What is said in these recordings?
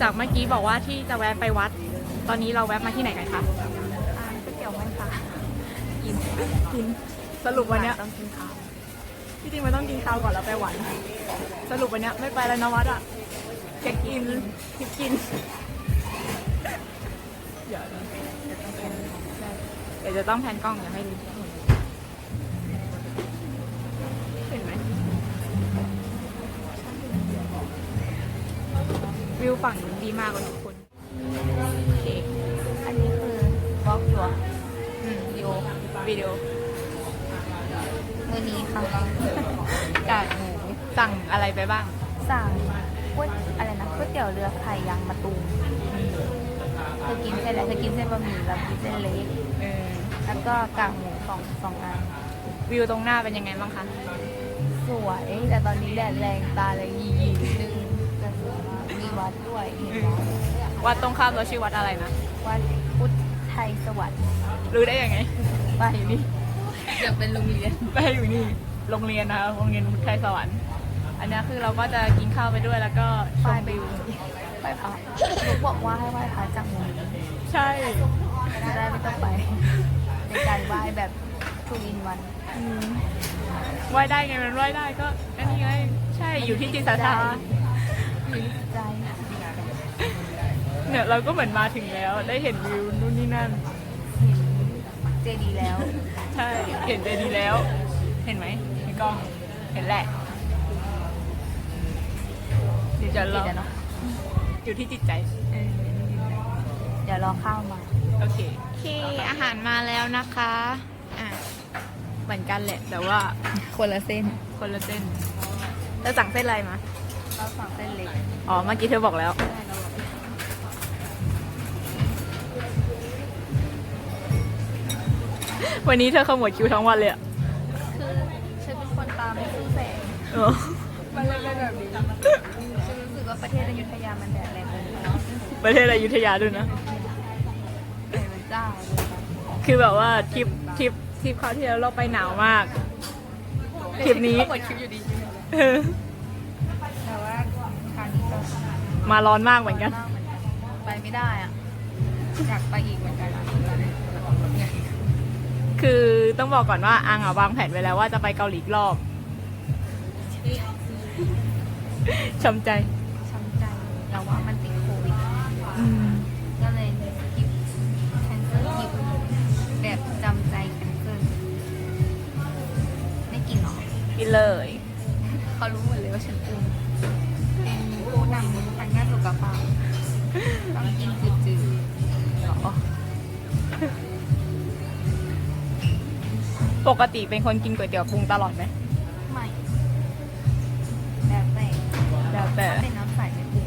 จากเมื่อกี้บอกว่าที่จะแวะไปวัด ตอนนี้เราแวะมาที่ไหนกันคะอ่าก๋วยเตี๋ยวไหมคะกินกินสรุปวันเนี้ยต้องกินข้าวที่จริงมันต้องกินข้าวก่อนแล้วไปวัดสรุปวันเนี้ยไม่ไปแล้วนะวัดอะเช็คอินทิปกินเดี๋ยวนะเดี๋ยวจะต้องแพนกล้องอย่าให้ดูเวิวฝั่งนู้นดีมากเลยทุกคนโอเคอันนี้คือบล็อกอยู่อืมวิดีโอวิดีโอมื้อนี้ค่ะกากหมูสั่งอะไรไปบ้าง สั่งก๋วยอะไรนะก๋วยเตี๋ยวเรือไข่ยางมะตูมเธอกินเส้นอะไรเธอกินเส้นบะหมี่เรากินเส้นเล็กเออแล้วก็กากหมูสองสองอันวิวตรงหน้าเป็นยังไงบ้างคะ สวยแต่ตอนนี้แดดแรงตาเลยยียีนิดนึงแต่ส วยมากมีวัดด้วยเห็นวัดวัดตรงข้ามเราชื่อวัดอะไรนะ วัดพุทธไทยสวัสดิ์รู้ได้ยังไง ไปนี่เดี๋ยวเป็นโรงเรียนไปอยู่นี่ โรงเรียนนะคะโรงเรียนพุทธไทยสวรรค์ อันนี้คือเราก็จะกินข้าวไปด้วยแล้วก็ชไปมไปวิวไปพระหนูบอกว่าให้ไหว้พระจากมุมนี้ใช่จะได้ไม่ต้องไป ในการไหว้แบบทูอินวันอืมไหว้ได้ไงมันไหว้ได้ก็อันนี้ไง ใช่อยู่ที่จิตศรัทธา อยู่ที่จิตใจ เนี่ยเราก็เหมือนมาถึงแล้วได้เห็นวิวนู่นนี่นั่นเห็นเจดีย์แล้วใช่เห็นใจดีแล้วเห็นไหมในกล้อง เห็นแหละเดี๋ยวจะรอจิตอะเนาะอยู่ที่จิตใจเออเดี๋ยวรอข้าวมา โอเค โอเคอาหารมาแล้วนะคะอะเหมือนกันแหละ แต่ว่าคนละเส้นคนละเส้น เราสั่งเส้นอะไรมา เราสั่งเส้นเล็ก อ๋อ เมื่อกี้เธอบอกแล้ว วันนี้เธอขมวดคิวทั้งวันเลยอะคือฉันเป็นคนตามไม่สู้แสงเออมันเลยเป็นแบบนี้ฉันรู้สึกว่าประเทศอยุธยามันแดดแรงเกินไปประเทศอยุธยาด้วยนะแดดมันจ้าเลยคือแบบว่าทริปทริปทริปเขาวที่แล้วเราไปหนาวมาก ทริปนี้หมดคลิปอยู่ดีเออแต่ว่าคราวนี้ก็มาร้อนมากเหมือนกันมากเหมือนกัน ไปไม่ได้อะอยากไปอีกเหมือนกันอะ คือต้องบอกก่อนว่าอังอะวางแผนไว้แล้วว่าจะไปเกาหลีอีกรอบช้ำใจ ช้ำใจเราว่ามันติดโควิดก็เลยสกิปแคนเซิลคลิปแบบจำใจแคนเซิลไม่กินหรอ กินเลย เขารู้หมดเลยว่าฉันอ้วนเป็นผู้นำทางด้านสุขภาพต้องกินจืดๆหรอ ปกติเป็นคนกินก๋วยเตี๋ยวปรุงตลอดไหมไม่แล้วแต่แล้วแต่ ถ้าเป็นน้ำใสไม่ปรุง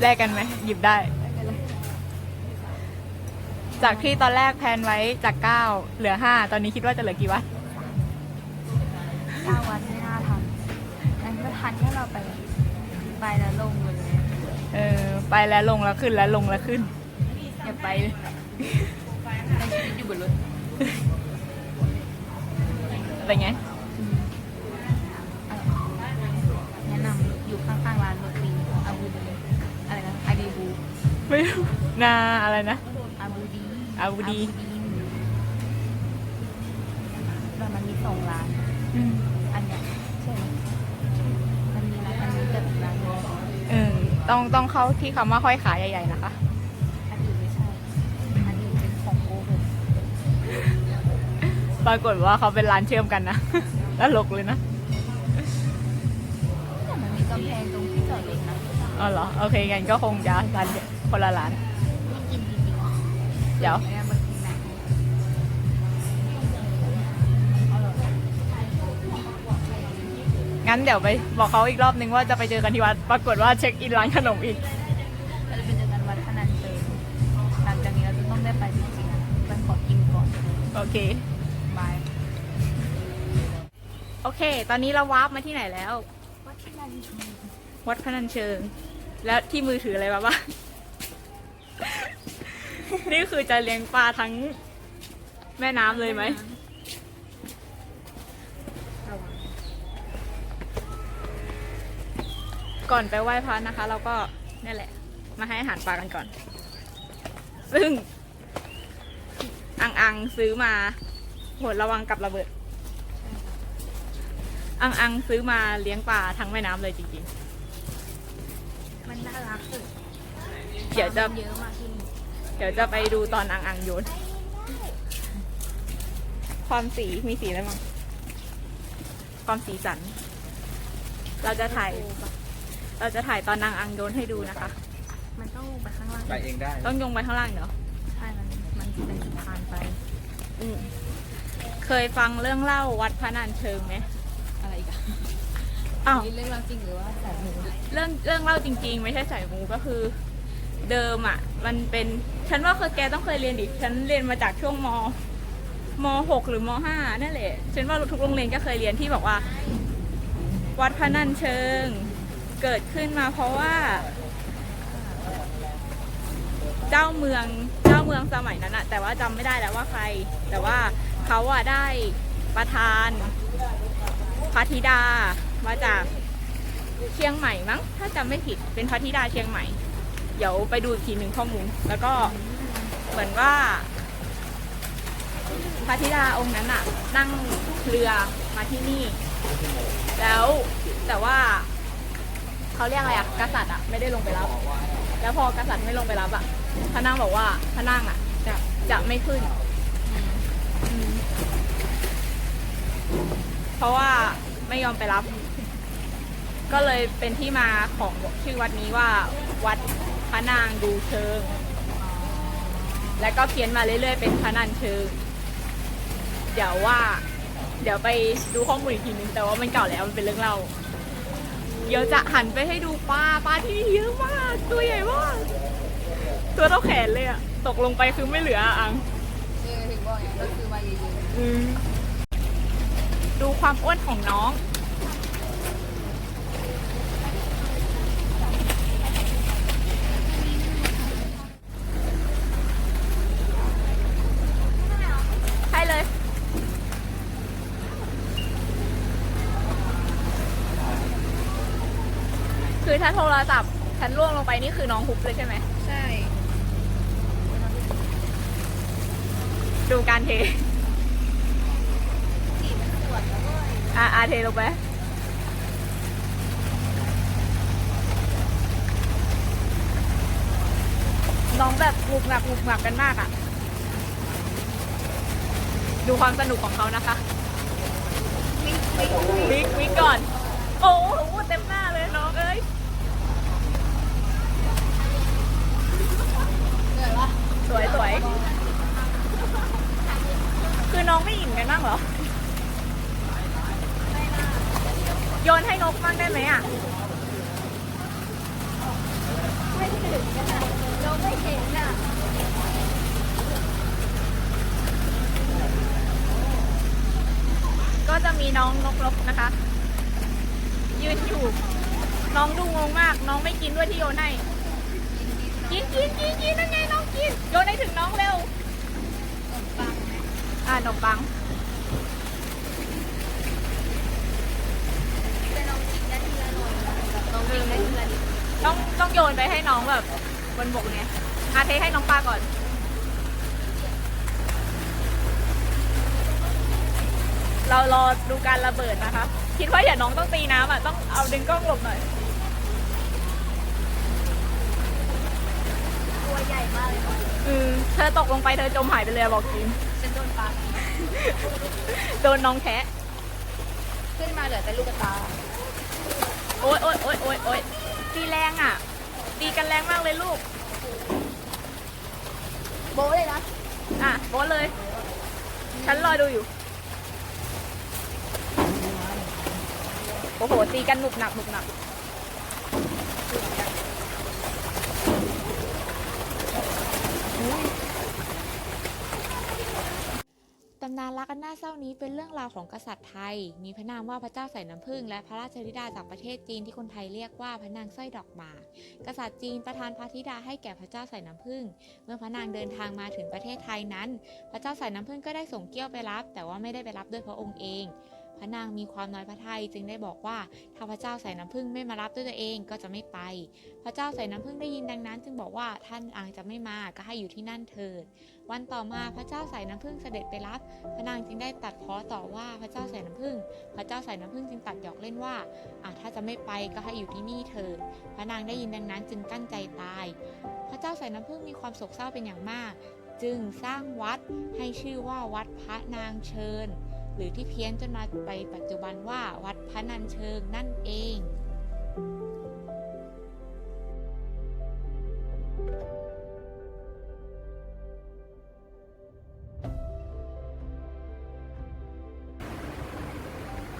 แลกกันไหมหยิบได้ไม่เป็นไรจากที่ตอนแรกแพลนไว้จากเก้าเหลือห้าตอนนี้คิดว่าจะเหลือกี่วัดเก้าวันไม่น่าทันงั้นก็ทันแค่เราไป ไปแล้วลงเลยเออ ไปแล้วลงแล้วขึ้นแล้วลงแล้วขึ้น อย่าไปเลยในชีวิตอยู่บนรถเป็นไงแนะนำอยู่ข้างๆร้านโรตีอาบูดีอะไรนะอาดีบูไม่รู้นาอะไรนะอาบูดีอาบูดีแล้วมันมีสองร้าน ต้องต้องเข้าที่คำว่าห้อยขาใหญ่ๆนะคะ อันอื่นไม่ใช่อันอื่นเป็นของโกหกปรากฏว่าเขาเป็นร้านเชื่อมกันนะ ตลกเลยนะแต่มันมีกำแพงตรงที่จอดรถนะอ๋อเหรอ โอเคงั้นก็คงจะร้านเดียวคนละร้าน ไม่กินจริงๆหรอ เดี๋ยว ไม่ งั้นเดี๋ยวไปบอกเขาอีกรอบนึงว่าจะไปเจอกันที่วัด ปรากฏว่าเช็คอินร้านขนมอีก เราจะไปเจอกันวัดพนันเจอหลังจากนี้เราจะต้องได้ไปจริงๆไปขอกินก่อนโอเค บายโอเค ตอนนี้เราวาร์ปมาที่ไหนแล้ว วัดพนันเชิงวัดพนัญเชิง แล้วที่มือถืออะไรมาบ้าง นี่คือจะเลี้ยงปลาทั้งแม่น้ำเลยไหมระวัง ก่อนไปไหว้พระนะคะ เราก็นี่แหละ มาให้อาหารปลากันก่อน ซึ่ง อังอังซื้อมาโหดระวังกับระเบิด อังอังซื้อมาเลี้ยงปลาทั้งแม่น้ำเลยจริงมันน่ารักสุดๆ เดี๋ยวจะเยอะมากที่นี่เดี๋ยวจะไปดูตอนอังอังโยน ความสีมีสีอะไรบ้างความสีสัน เราจะถ่าย เราจะถ่ายตอนนางอังโยนให้ดูนะคะ มันต้องลงไปข้างล่าง ไปเองได้ต้องโยงไปข้างล่างเนาะใช่ มันมันเป็นสะพานไป อืมเคยฟังเรื่องเล่าวัดพระนันเชิงไหมอะไรอีกันอ้าว นี่เรื่องราวจริงหรือว่าแต่หนูเรื่องเรื่องเล่าจริงๆ ไม่ใช่สายมูก็คือเดิมอะ มันเป็นฉันว่าเคยแกต้องเคยเรียนดิฉันเรียนมาจากช่วงมมหกหรือมห้านั่นแหละฉันว่าทุกโรงเรียนก็เคยเรียนที่บอกว่า วัดพระนันเชิง เกิดขึ้นมาเพราะว่า เจ้าเมืองเจ้าเมืองสมัยนั้นอะแต่ว่าจำไม่ได้แล้วว่าใคร แต่ว่าเขาอะได้ประทานพระธิดามาจากเชียงใหม่มั้ง ถ้าจำไม่ผิดเป็นพระธิดาเชียงใหม่ เดี๋ยวไปดูอีกทีหนึ่งข้อมูล แล้วก็เหมือนว่าพระธิดาองค์นั้นอะนั่งเรือมาที่นี่ แล้วแต่ว่า เขาเรียกอะไรอะกษัตริย์อะไม่ได้ลงไปรับ แล้วพอกษัตริย์ไม่ลงไปรับอะพระนางบอกว่าพระนางอะจะจะไม่ขึ้นอืมเพราะว่าไม่ยอมไปรับ ก็เลยเป็นที่มาของชื่อวัดนี้ว่า วัดพระนางดูเชิง แล้วก็เขียนมาเรื่อยๆ เป็นพระนันเชิง เดี๋ยวว่า เดี๋ยวไปดูข้อมูลอีกทีนึงแต่ว่ามันเก่าแล้วมันเป็นเรื่องเล่า เดี๋ยวจะหันไปให้ดูปลาปลาที่นี่เยอะมากตัวใหญ่มากตัวเท่าแขนเลยอะตกลงไปคือไม่เหลืออะอังเออถึงบอกไงก็คือมาเยอะอืมดูความอ้วนของน้อง คือถ้าโทรศัพท์ฉันล่วงลงไปนี่คือน้องฮุบเลยใช่ไหม ใช่ ดูการเทอ่าอาเทลงไปน้องแบบงุกงักงุกงักกันมากอะ่ะ ดูความสนุกของเขานะคะ วิกวิกวิกวิกก่อน โอ้โหเต็มหน้าเลยน้องเอ้ย เหนื่อยวะ สวยสวย คือน้องไม่หยินกันบ้างเหรอ โยนให้นกบ้าง ไม่ถึงกันอะเราไม่เห็นอะก็จะมีน้องนกนกนะคะ ยืนอยู่ น้องดูงงมาก น้องไม่กินด้วยที่โยนให้กินกินกินกินนั่นไงน้องกิน โยนให้ถึงน้องเร็วนมปังอ่าขนมปัง แต่น้องกินได้ทีละหน่ อยแบบน้องกินได้ทีละนิดต้องต้องโยนไปให้น้องแบบบนบกเนี่ยอาเทให้น้องปลาก่อน เรารอดูการระเบิดนะคะ คิดว่าอย่าน้องต้องตีน้ำอะ ต้องเอาดึงกล้องหลบหน่อย ตัวใหญ่มากเลยเนอะอืมเธอตกลงไปเธอจมหายไปเลยอะบอกจริงฉันโดนปลาโดนน้องแคะขึ้นมาเหลือแต่ลูกกระตา โอ๊ยโอ๊ยโอ๊ยโอ๊ยโอ๊ยตีแรงอะ ตีกันแรงมากเลยลูก โบ้เลยนะ อะโบทเลย ฉันรอดูอยู่ โอ้โห ตีกันหนุกหนักหนุกหนัก ตำนานรักอันน่าเศร้านี้เป็นเรื่องราวของกษัตริย์ไทย มีพระนามว่าพระเจ้าใส่น้ำผึ้งและพระราชธิดาจากประเทศจีนที่คนไทยเรียกว่าพระนางสร้อยดอกหมาก กษัตริย์จีนประทานพระธิดาให้แก่พระเจ้าใส่น้ำผึ้ง เมื่อพระนางเดินทางมาถึงประเทศไทยนั้น พระเจ้าใส่น้ำผึ้งก็ได้ส่งเกี้ยวไปรับ แต่ว่าไม่ได้ไปรับด้วยพระองค์เอง พระนางมีความน้อยพระทัยจึงได้บอกว่าถ้าพระเจ้าใส่น้ำผึ้งไม่มารับด้วยตัวเองก็จะไม่ไป พระเจ้าใส่น้ำผึ้งได้ยินดังนั้น จึงบอกว่าท่านอังจะไม่มาก็ให้อยู่ที่นั่นเถิด วันต่อมาพระเจ้าใส่น้ำผึ้งเสด็จไปรับ พระนางจึงได้ตัดพ้อต่อว่าพระเจ้าใส่น้ำผึ้งพระเจ้าใส่น้ำผึ้งจึงตัดหยอกเล่นว่าอะถ้าจะไม่ไปก็ให้อยู่ที่นี่เถิด พระนางได้ยินดังนั้นจึงกั้นใจตาย พระเจ้าใส่น้ำผึ้งมีความโศกเศร้าเป็นอย่างมาก จึงสร้างวัดให้ชื่อว่าวัดพระนางเชิญ หรือที่เพี้ยนจนมาไปปัจจุบันว่าวัดพระนันเชิงนั่นเอง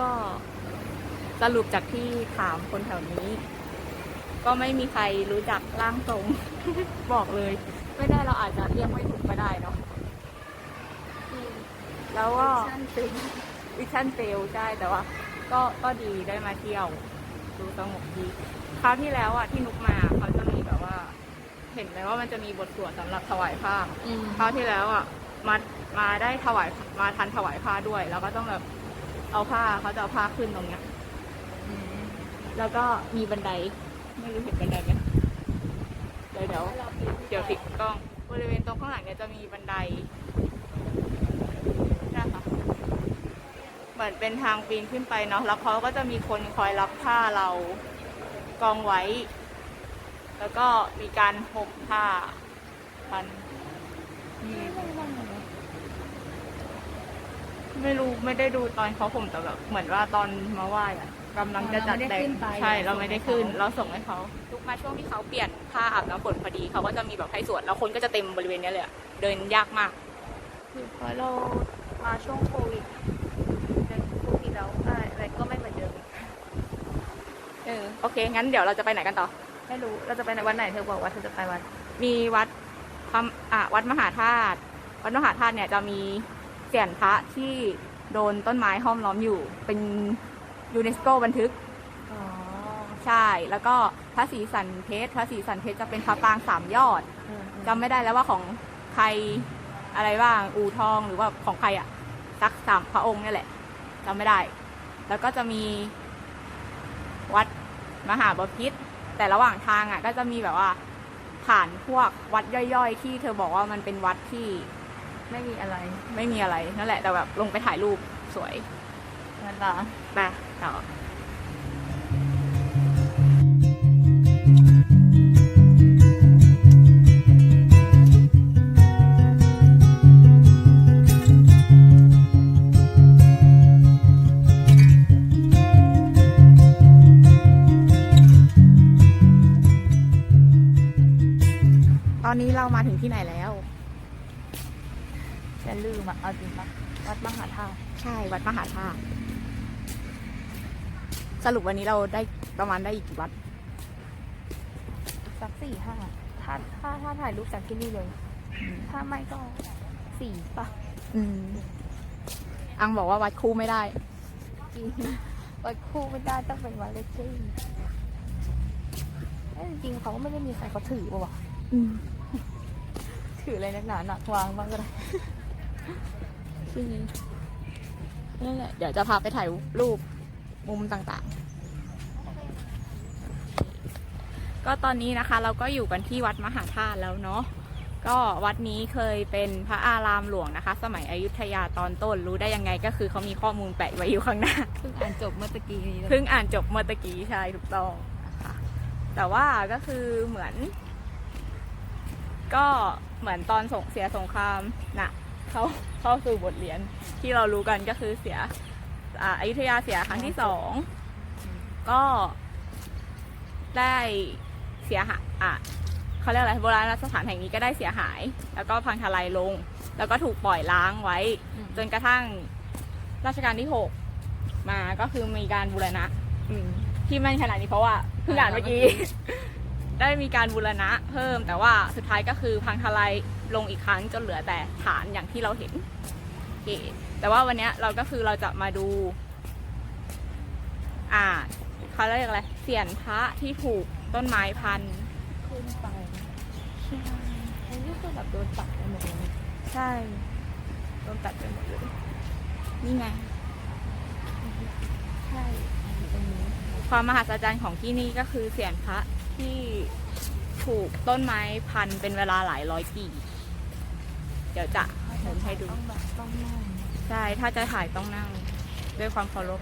ก็สรุปจากที่ถามคนแถวนี้ ก็ไม่มีใครรู้จักร่างทรง บอกเลย ไม่ได้เราอาจจะเรียกไม่ถูกก็ได้เนาะ แล้วก็วิชั่นเฟลใช่แต่ว่า ก็ก็ดีได้มาเที่ยว ดูสงบดีคราวที่แล้วอะที่นุกมาเขาจะมีแบบว่า เห็นไหมว่ามันจะมีบทสวดสำหรับถวายผ้าคราวที่แล้วอะมามาได้ถวายมาทันถวายผ้าด้วย แล้วก็ต้องแบบเอาผ้าเขาจะเอาผ้าขึ้นตรงเนี้ยแล้วก็มีบันได ไม่รู้เห็นบันไดไหมเดี๋ยวเดี๋ยวเดี๋ยวติดกล้อง บริเวณตรงข้างหลังเนี่ยจะมีบันไดนะคะ เหมือนเป็นทางปีนขึ้นไปเนาะแล้วเขาก็จะมีคนคอยรับผ้าเรากองไว้ แล้วก็มีการห่มผ้าพันไม่รู้ไม่ได้ดูตอนเขาห่มแต่แบบเหมือนว่าตอนมาไหว้อะกำลังจะจัดแดงใช่เราไม่ได้ขึ้น เราส่งให้เขาทุกมาช่วงที่เขาเปลี่ยนผ้าอาบน้ำฝนพอดีเขาก็จะมีแบบให้สวดแล้วคนก็จะเต็มบริเวณเนี้ยเลยอะเดินยากมากคือพอเรามาช่วงโควิดเดือนโควิดแล้วอะไรก็ไม่เหมือนเดิม เออ โอเค งั้นเดี๋ยวเราจะไปไหนกันต่อ ไม่รู้เราจะไปในวันไหนเธอบอกว่าเธอจะไปวันมีวัดพระอะวัดมหาธาตุวัดมหาธาตุเนี่ยจะมีเสียนพระที่โดนต้นไม้ห้อมล้อมอยู่ เป็นยูเนสโกบันทึกอ๋อใช่ แล้วก็พระศรีสันเพชรพระศรีสันเพชรจะเป็นพระปรางสามยอดจำไม่ได้แล้วว่าของใครอะไรบ้างอู่ทองหรือว่าของใครอะสักสามพระองค์เนี่ยแหละจำไม่ได้ แล้วก็จะมีวัด มหาบพิตรแต่ระหว่างทางอะก็จะมีแบบว่าผ่านพวกวัดย่อยๆ ที่เธอบอกว่ามันเป็นวัดที่ไม่มีอะไร ไม่มีอะไรนั่นแหละแต่แบบลงไปถ่ายรูปสวยงั้นเหรอไปต่อ อนนี้เรามาถึงที่ไหนแล้วฉันลืมอะเอาจริงปะวัดมหาธาตุใช่วัดมหาธาตุสรุปวันนี้เราได้ประมาณได้อีกกี่วัดสักสี่ห้าถ้าถ้าถ้าถ่ายรูปจากที่นี่เลย ถ้าไม่ก็สี่ปะอืมอังบอกว่าวัดคู่ไม่ได้จริงวัดคู่ไม่ได้ต้องเป็นวัดเลขที่เอ้ยจริงๆเขาก็ไม่ได้มีใครเขาถือป่ะวะอืม ถืออะไรนักหนาหนักวางบ้างก็ได้คือนั่นแหละเดี๋ยวจะพาไปถ่ายรูปมุมต่างๆ ก็ตอนนี้นะคะเราก็อยู่กันที่วัดมหาธาตุแล้วเนาะก็วัดนี้เคยเป็นพระอารามหลวงนะคะ สมัยอยุธยาตอนต้นรู้ได้ยังไงก็คือเขามีข้อมูลแปะไว้อยู่ข้างหน้าเพิ่งอ่านจบเมื่อตะกี้นี้เลยเพิ่งอ่านจบเมื่อตะกี้ใช่ถูกต้องนะคะแต่ว่าก็คือเหมือน ก็เหมือนตอนสงเสียสงครามนะเขาเข้าสู่บทเรียนที่เรารู้กันก็คือเสียอ่าอยุธยาเสียครั้งที่สองก็ได้เสียหายอะเขาเรียกอะไรโบราณสถานแห่งนี้ก็ได้เสียหาย แล้วก็พังทลายลง แล้วก็ถูกปล่อยล้างไว้ จนกระทั่งรัชกาลที่หกมาก็คือมีการบูรณะอืมที่แม่นขนาดนี้เพราะว่าเพิ่งอ่านเมื่อกี้ ได้มีการบูรณะเพิ่ม แต่ว่าสุดท้ายก็คือพังทลายลงอีกครั้งจนเหลือแต่ฐานอย่างที่เราเห็นโอเคแต่ว่าวันเนี้ยเราก็คือเราจะมาดู อ่าเขาเรียกอะไรเสียนพระที่ถูกต้นไม้พันขึ้นไปอันนี้คือแบบโดนตัดไปหมดเลยใช่โดนตัดไปหมดเลยนี่ไงความมหัศจรรย์ของที่นี่ก็คือเสียนพระ ที่ถูกต้นไม้พันเป็นเวลาหลายร้อยปี เดี๋ยวจะผมให้ดู ต้องแบบต้องนั่ง ใช่ ถ้าจะถ่ายต้องนั่ง ด้วยความเคารพ